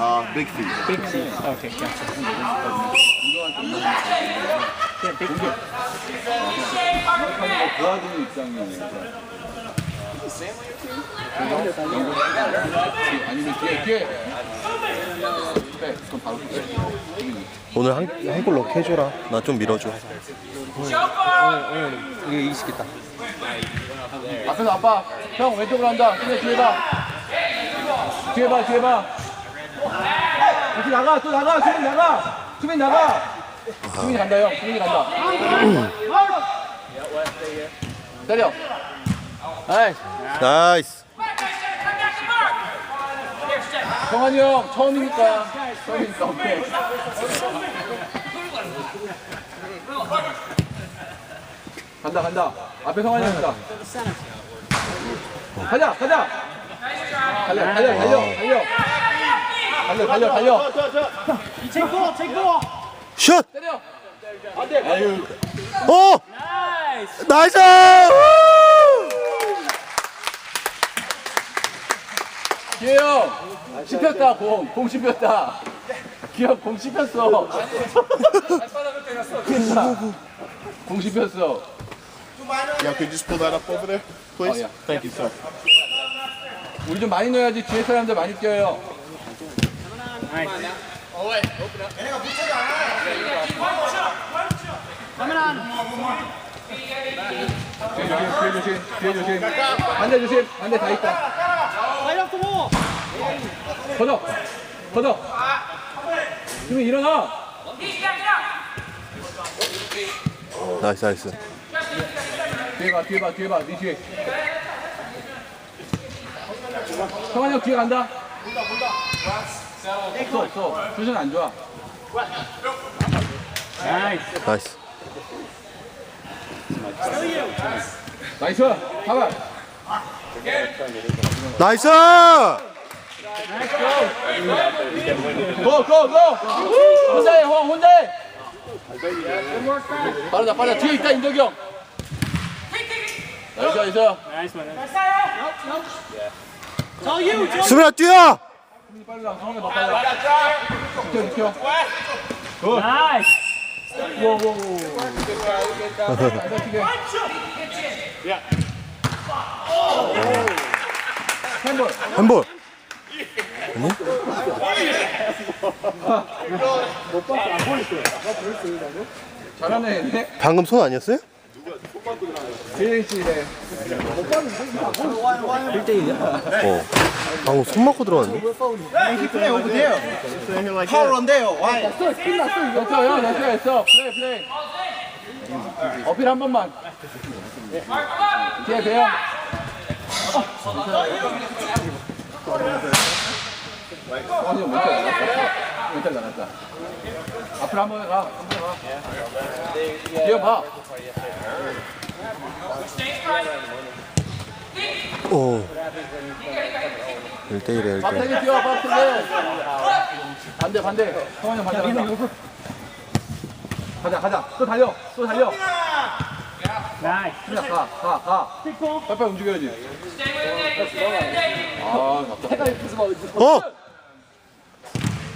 Uh, big feet. Big feet. Okay, gotcha. Yeah, big feet. 도와주는 입장이니까. 아니면 뒤에 뒤에. 네, 그럼 바로 뒤에. 오늘 한, 한골 넣게 해줘라. 나 좀 밀어줘. 이게 이기시겠다. 앞에서 아빠 형 왼쪽으로 한다 근데 뒤에 봐 뒤에 봐 뒤에 봐. 다시 나가 또 나가 수민 나가. 수민 나가. 수민이 간다 형. 수민이 간다. 때려. 나이스. 나이스. 성환이 형 처음이니까. 처음이니까. 오케이. 간다 간다. 앞에 성환이 형 간다. 가자 가자 달려 달려 달려 달려 달려 달려 달려 슛! 때려 어! 나이스! 기영 씹혔다 공공 씹혔다 기영 공 씹혔어 그니까 공 씹혔어 Yeah, could you just pull that up over there, please? 어, 야. Thank you, sir. 우리 좀 많이 넣어야지 뒤에 사람들 많이 뛰어요 뒤에 조심, 뒤에 조심, 뒤에 조심. 반대 조심, 반대 다 있다. 걷어, 걷어. 수민 일어나. 나이스, 나이스. 뒤에 봐, 뒤에 봐, 뒤에 봐, 네 뒤에. 성환이 형 뒤에 간다. 없어, 없어. 표정 안 좋아. 나이스. 나이스. 가봐. 나이스! 고, 고, 고. 혼자 해, 형, 혼자 해. 빠르다, 빠르다. 뒤에 있다, 인덕이 형. 나이스, 나이스. Nice one. 수민아, 뛰어! 핸볼. 한볼. 잘하네. 방금 손 아니었어요? 어. 방금 손 맞고 들어왔는데? 됐어, 형, 됐어, 됐어. 플레이, 플레이. 어필 한 번만. 뒤에 배영. 아니, 멘탈 나갔다. 멘탈 나갔다. 앞으로 한 번에 가. 한 번에 가. 뒤에 봐. 오. 1대1에 1대1. 박태기 뛰어, 박태기. 반대, 반대. 성환이 형 반대. 가자, 가자. 또 달려. 또 달려. 그냥 가, 가, 가. 빨리빨리 움직여야지. 아, 답답해. 어!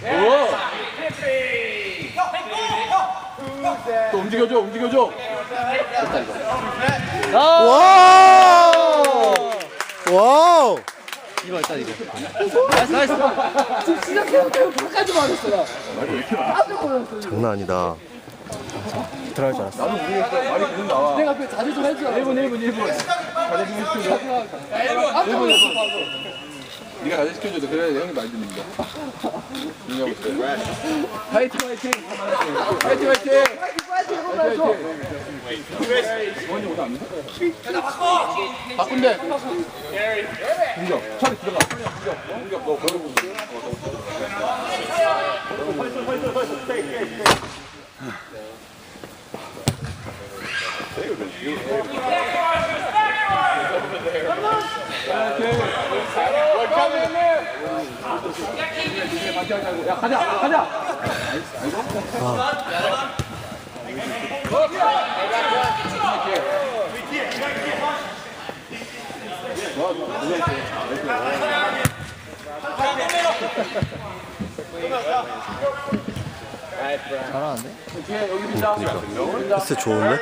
오! 또 움직여줘, 움직여줘. 와우! 와우! 장난 아니다. 들어갈 줄 알았어. 나도 모르겠어. 말이 계속 나와. 내가 앞에 자주 좀 해줘. 1분, 1분, 1분. 자주 좀 시켜줘. 1분, 1분. 네가 자주 시켜줘도 그래야 형이 말 듣는다. 중요하고 있어. 화이팅, 화이팅. 화이팅, 화이팅. 화이팅, 화이팅. 원이 오다 안 돼? 바꾼대. 공격. 차례 들어가. 공격. 공격. 너 걸어보고. 야 가자 가자 빈다. 패스 좋은데?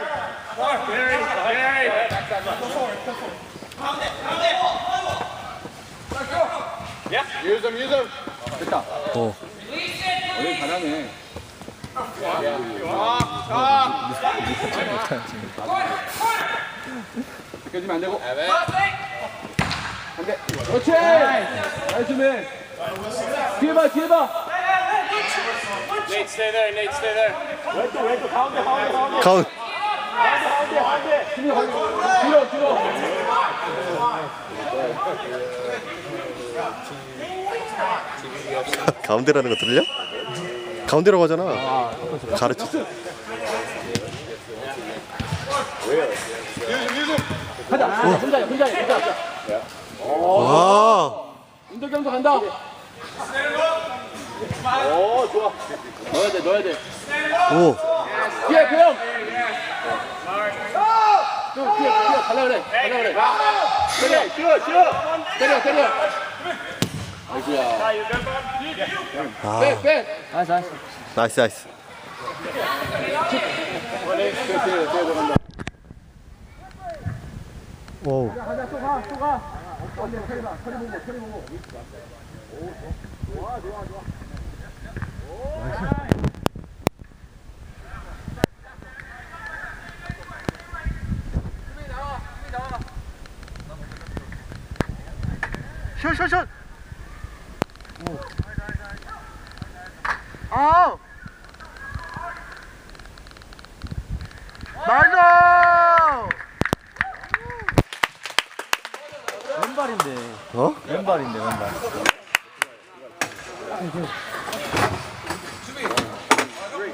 Use them. 됐다. 어. 어린 잘하네. 느껴지면 안 되고. 안 돼. 그렇지. 나이스 맨. 뒤에 봐, 뒤에 봐. Nate, stay there. Nate, stay there. 가운. 뒤로, 뒤로. 가운데라는 거 들려? 가운데라고 하잖아. 가르쳤어. 가자. 혼자, 혼자, 혼자. 와. 윤덕경도 간다. 오, 좋아. 넣어야 돼, 넣어야 돼. 오. 뒤에 배영. 좀 뒤에, 뒤에 달라 그래. 달라 그래. 때려, 쉬어, 쉬어. 때려, 때려. 아이고야. 아. 빼, 빼. 나이스 나이스. 뒤에, 뒤에, 뒤에 들어간 슛슛슛. 아. 나이스! 왼발인데 어? 왼발인데 왼발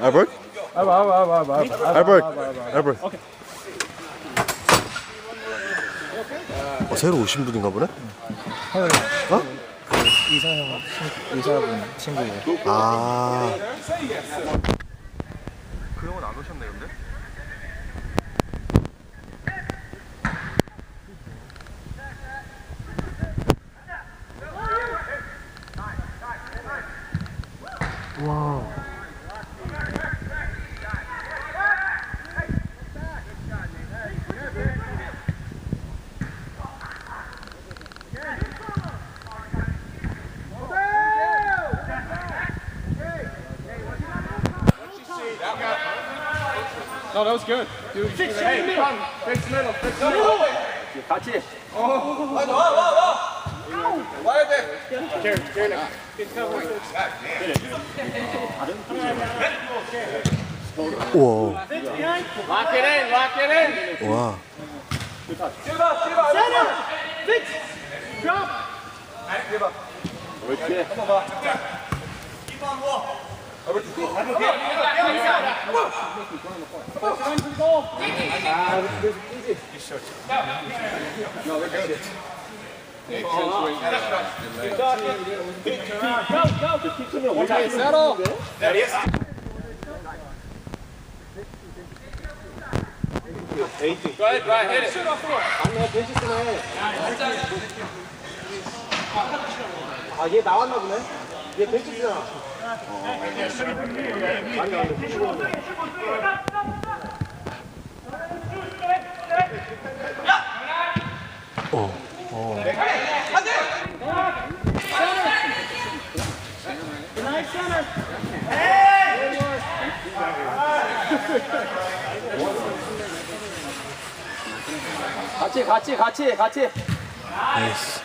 알버트? 알바 알바 알바 알바. 알버트. 어, 새로 오신 분인가 보네? 어? 이사형 친- 의사분 친구예요 아. Oh, that was good. Dude, Six, hey, middle. Fix middle, fix middle. No. You catch it. Oh. Whoa, whoa, whoa. Why are they? Karen, Karen, get cover. Whoa. Lock it in, lock it in. Wow. Good touch. Give up, give up. Set up. Fix. Drop. Give up. Right there. Come on, Keep on walking. It. 아 얘 나왔나 보네 얘 벤치스잖아 같이, 같이, 같이, 같이. 나이스.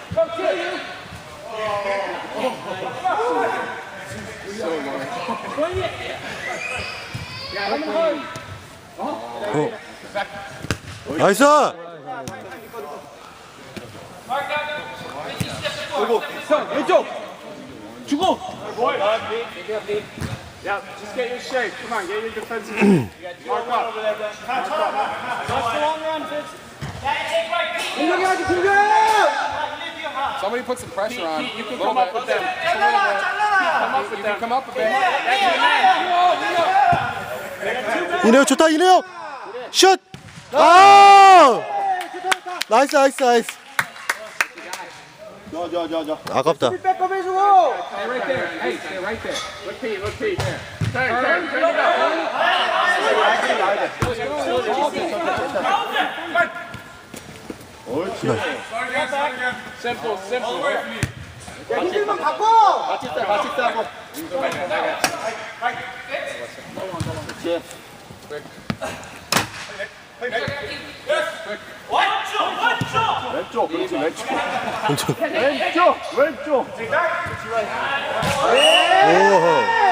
어. 나이스! 형, 왼쪽. 주고. Yeah, just get your shape. Come on, get your defensive. Mark up. That's the long run, Fitz. Somebody put some pressure on. You can come up with them. Come up with You can them. come up your man. 이내요 좋다 이내요 슛! 아! 나이스 나이스 나이스 좋아. 아깝다. 백업 해주고. Right there. Hey, stay right there. Repeat, repeat. Turn, turn, turn it up. Simple, simple. 야 힘들면 바꿔. 같이 싸 같이 싸고. 왼쪽 그렇지 왼쪽. 왼쪽 왼쪽. 오.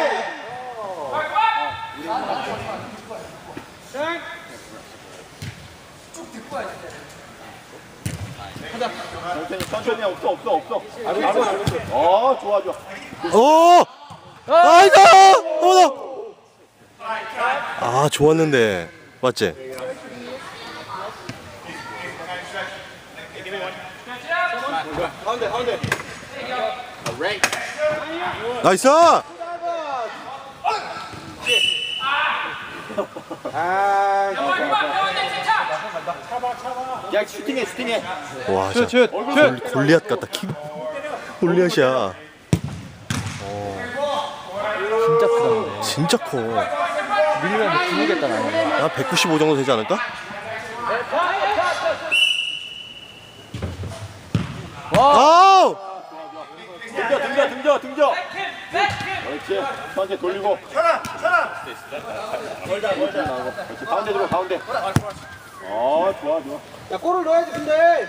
천천히 천천히 없어 없어 없어. 어 좋아 좋아. 오! 아이고! 어머나! 아, 좋았는데. 맞지? 나이스! 야 슈팅해 슈팅해. 와, 진짜 골, 골리앗 같다. 키 골리앗이야. 진짜 크다. 진짜 커. 밀리면 죽겠다 나는. 한195 정도 되지 않을까? 아우! 등져 등져 등져 등져. 그렇지. 천천히 돌리고. 걸자 걸자 나고. 그렇지 가운데 들어 가운데. 어 좋아 좋아. 야 골을 넣어야지 근데.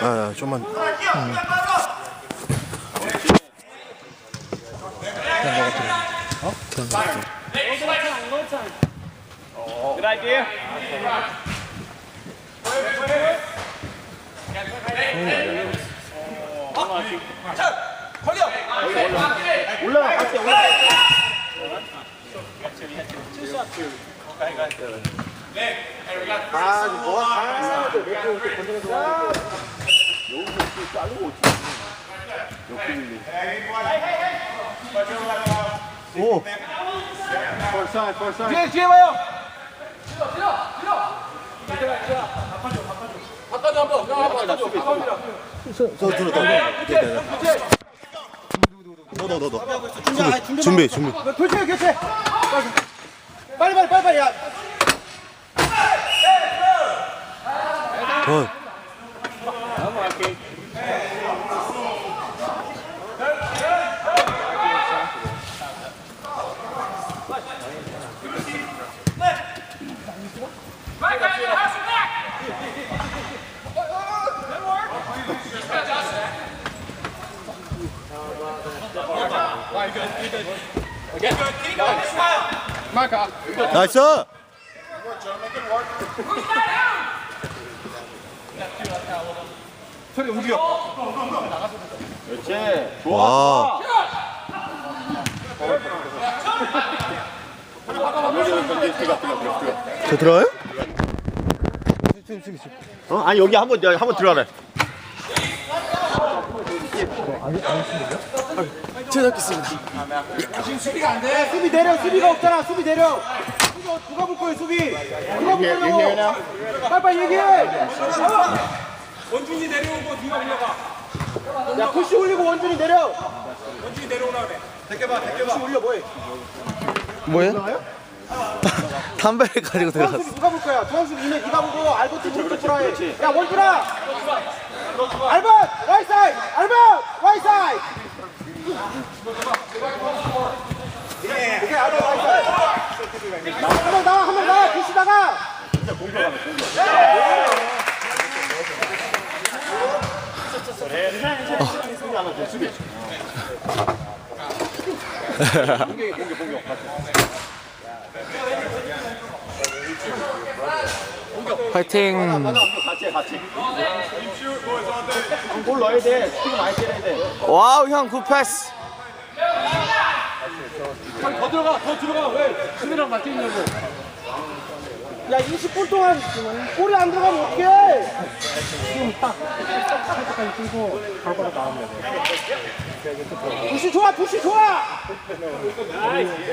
아, 아, 좀만. Good idea. 올라가 같이 올라가. 아 뭐가 가는데 왜 이렇게 건드려서. 펄사이 펄사이. 뒤에 뒤에 봐요. 저 들어, 너. 너, 너, 너, 너. 준비, 준비, 준비. 교체 교체. 빨리 빨리 빨리 빨리 야. 어. 나이스! 그렇 지. 좋아. 와. 여기는 건지 뒤가 뒤가 뒤가 뒤가. 저 들어가요? 어 아니 여기 한번 한번 들어가래. 수비 내려 수비가 없잖아 수비 내려. 수비 어- 누가 볼 거예요 수비. 누가 볼 거냐고. 빨리빨리 얘기해. 원준이 내려오고 네가 올라가. 야 푸시 올리고 원준이 내려. 원준이 내려오라 그래. 대껴봐 대껴봐. 푸시 올려 뭐해? 뭐예요? 담배 가지고 들어갔어. 누가 볼 거야? 중앙수비 이네 네가 보고 알버트 오른쪽 보라 해. 야 원준아. 알버트 라이트 사이드. 알버트 라이트 사이 라이트 사이드. 한명 나와 한명 나와 푸시 나가. 파이팅. 같이 해, 같이. 골 넣어야 돼. 슈팅 많이 때려야 돼. 와우 형 굿패스. 더 들어가, 더 들어가. 왜? 수비랑 맞춰 있냐고. 야 20분 동안 골이 안 들어가면 어떡해? 부시 좋아 부시 좋아 천천히.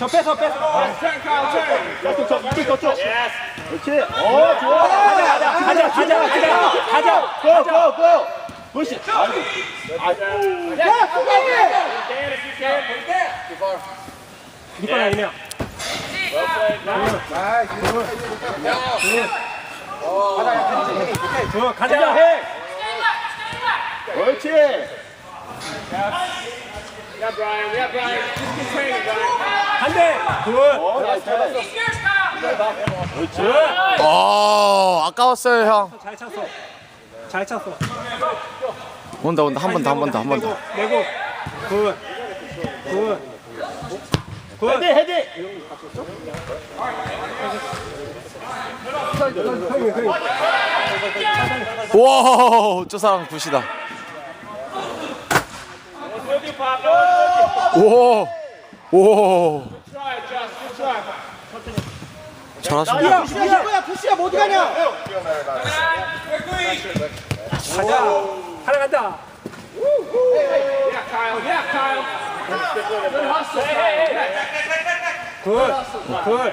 저 뺏어 뺏어. 저쪽 저 이쪽 저쪽. 그렇지. 어 좋아. 가자 가자 가자 가자 가자. 고, 고, 고. 굿이. 아이고. 야 수비해. 니꺼 아니면. 좋아 가자. 해. 그렇지. 한 대. 굿. 어, 나이스. 그렇지. 어 아까웠어요 형 잘 찼어. 잘 찼어. 온다 온다 한 번 더 한 번 더 한 번 더 내고. 굿. 굿. 굿. 헤드 헤드. 와, 저 사람 굿이다. 오, 오. 잘하십니다. 야 푸시야 푸시야 뭐 어디 가냐? 가자. 하나 간다. 굿. 굿.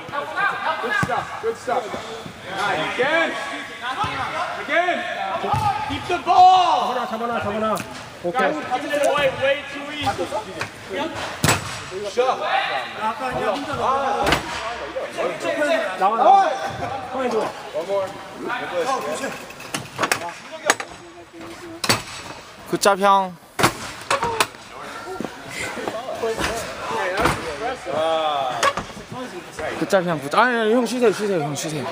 잡아놔 잡아놔 잡아놔. 오케이. 나와 나와. 형이 좋아. 굿잡 형. 굿잡 형, 굿잡. 아니, 아니, 형 쉬세요, 쉬세요, 형 쉬세요.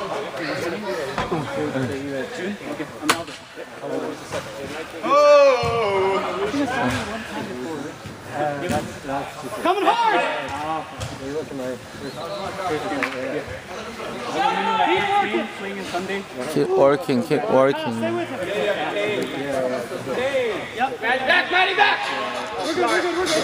Coming hard! Keep working, keep working. Yep. Back, Maddie back! We're good, we're good, we're good.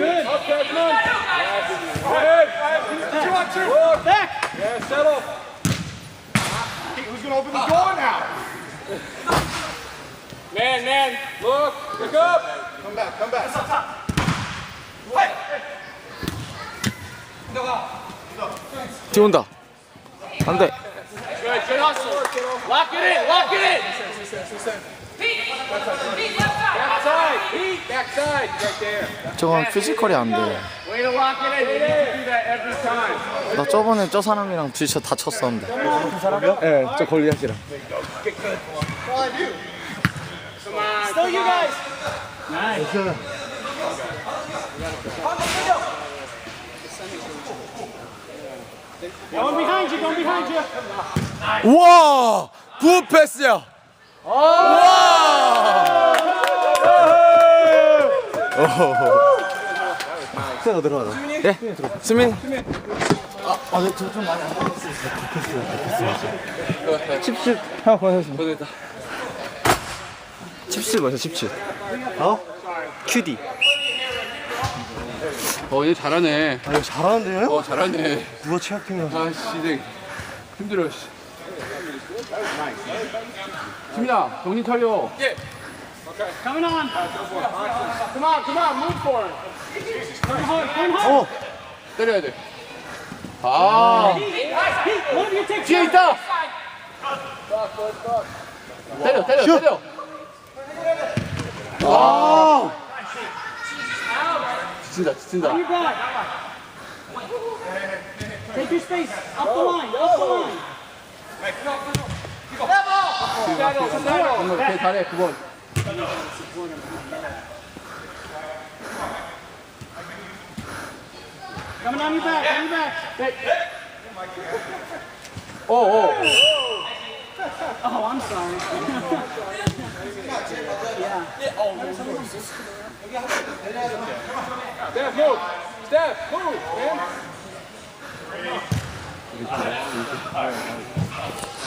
Good. Back. Who's gonna open the door now? Man, man, look, look up. Come back, come back. 뛰어온다. 안 돼. Good, good hustle. Lock it in, lock it in. 저건 피지컬이 안 돼. Way to lock it in. You need to do that every time. 나 저번에 저 사람이랑 부딪혀 다쳤었는데. 그 사람이요? 예, 저 you. 우와! 굿 패스야! 세가 들어가자. 예? 수민? 아, 아, 네, 저좀 많이 안 받았어요. 칩칩. 형, 고생했습니다. 칩칩 뭐야, 칩칩? 어? 큐디. 어, 얘 잘하네. 아, 이거 잘하는데요? 어, 잘하네. 누가 취약팀이야? 아, 씨, 힘들어, 씨. 수민아, 정신 차려. Coming on. Come on, come on, move for him. Come hard, come hard. 어! 때려야 돼. 아, 뒤에 있다. 때려, 때려, 때려. 아! 지친다, 지친다. Take your space. Up the line, up the line. 정말 걔 잘해 9번. Coming on your back, on your back. Hey. 어 어. Oh, I'm sorry. Step move. Step move. Man.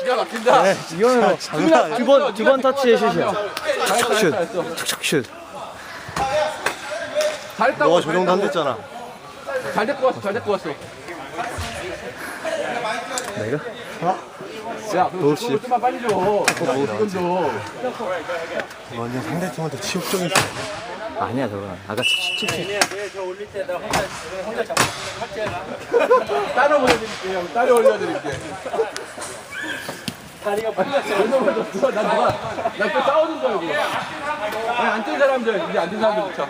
기가 막힌다 네, 이거는 장난. 두번 두 번 터치의 슛이야. 잘했어 슛. 척척 슛. 잘했다고 너가 저 정도 안 됐잖아. 잘 데리고 왔어 잘 데리고 왔어 내가? 야 도읍씨. 그거 좀만 빨리 줘 지금 줘 완전 상대팀한테 치욕적인 슛. 아니야 저건. 아까 칙칙칙. 따로 보내드릴게요 형 따로 올려드릴게 다리가 풀렸어 난 누가 난또 싸우는 줄 알고 아니 안뜬 사람들 이제 안뜬 사람들 붙여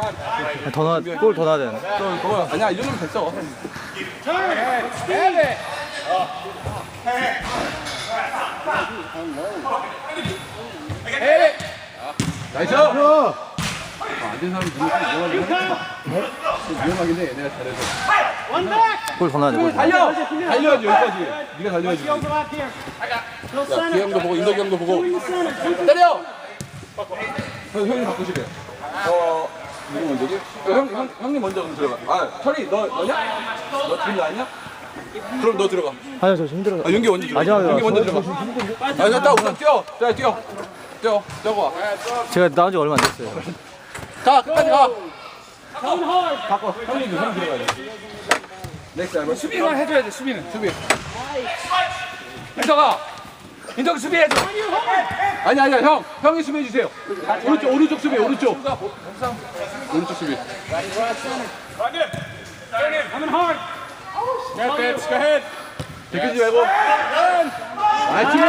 더 넣어. 골더 넣어야 되는데. 또 그거 아니야 이 정도면 됐어 나이스 아, 안된 사람이 누구 위험하긴 위험하긴 해 얘네가 잘해서 넣어야 돼. 골. 달려! 달려야지 여기까지 네가 달려야지 야. 기영도 보고 인덕이 형도 보고. 때려! 형, 형님 바꾸시래 어 누구 먼저지? 어, 형, 형, 형님 먼저 그럼 들어가 아 철이 너 너냐? 너 지금 나냐? 그럼 너 들어가. 아니야 저 힘들어. 아 윤기 먼저 들어가. 마지막에 윤기 먼저 들어가. 아 됐다 우선 뛰어. 자 뛰어. 뛰어. 뛰어. 와 제가 나온 지 얼마 안 됐어요. 가 끝까지 가. 바꿔. 형님도 형 들어가야 돼. 넥스 알바 수비만 해줘야 돼 수비는. 수비. 인덕아. 인덕 수비해줘. 아니 아니야 형. 형이 수비해 주세요. 오른쪽 오른쪽 수비 오른쪽. 오른쪽 수비 Coming hard. 제끼지 말고. 아 뒤에.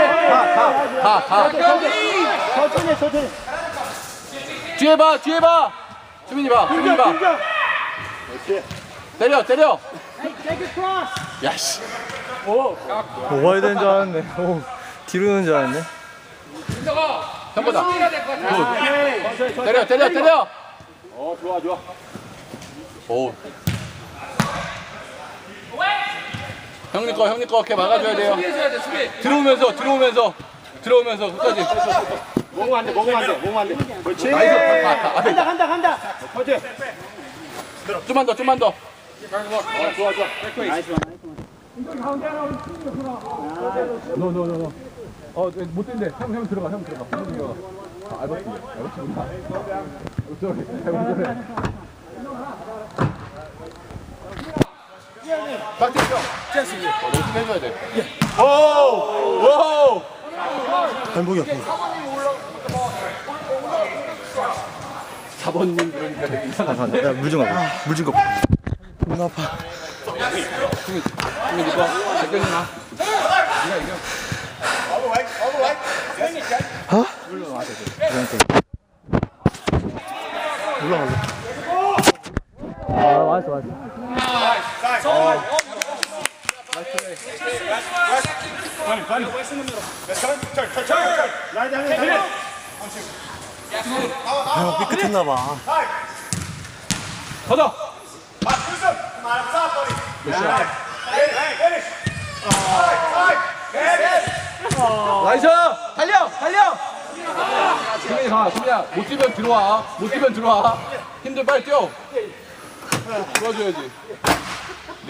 가 가가 천천히, 해, 천천히. 뒤에 봐 뒤에 봐. 수민이 봐 수민이 봐. 때려 때려. Hey, take a cross. 야씨. 오가야 되는 줄 알았네. 오, 뒤로 오는 줄 알았네. 형보다. 굿 때려 때려 때려. 어 좋아 좋아. 오 형님 거 형님 거 이렇게 막아줘야 돼요 들어오면서 들어오면서 들어오면서 끝까지 먹으면 안 돼. 먹으면 안 돼. 먹으면 안 돼. 그렇지. 나이스 가, 가, 앞에 간다, 간다, 간다. 그렇지. 좀만 더 좀만 더 어, 좋아 좋아. Nice one. 어못 된대 형형 들어가 형 들어가 형 들어가 아 알바팀 알바팀구나 쏘리 잘못 그 형 댄스 어, 너좀 해줘야 돼 오오 발목이 아파. 4번님 그러니까 되게 이상하다 야, 물좀 갖고. 물좀. 존나 아파. 이겨 올라갈래. 아 맞았어 맞았어. 형 삐끗했나 봐. 가자 나이스! 달려! 달려! 수민이 가 수민아 못 뛰면 들어와. 못 뛰면 들어와. 힘들 빨리 뛰어. 도와줘야지. 네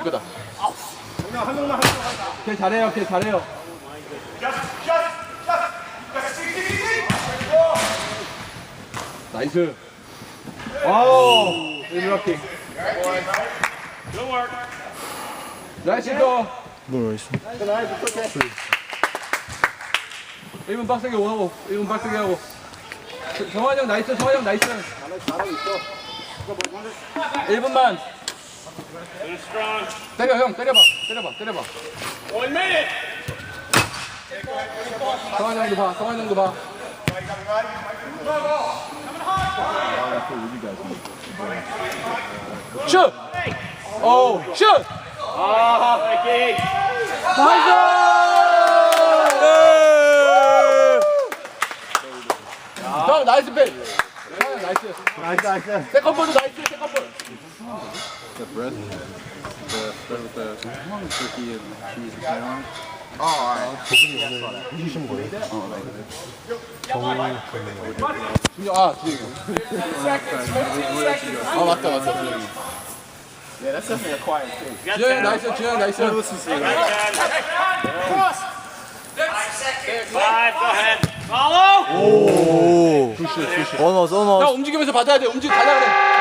거다. 걔 잘해요 걔 잘해요. 나이스. 와우 일루라킹 나이스 거. 뭘 있어? 1분 빡세게 하고 1분 빡세게 하고. 정환이 형 나이스 정환이 형 나이스. 잘하고 있어 1분만 때려 형 때려봐 때려봐 때려봐 정환이 형도 봐 정환이 형도 봐 슛! 오, 슛! 나이스! 형 나이스 페이. 형 나이스. 나이스 나이스 세컨볼도 나이스 세컨볼. The bread, the bread with the turkey and cheese and ham on it. 준영, 아, 준영이 형. 아, 맞다, 맞다, 준영이 형. Yeah, that's definitely a quiet thing. 준영이 형 나이스, 준영이 형 나이스. 오. 써너 써너. 형 움직이면서 받아야 돼. 움직 가자 그래.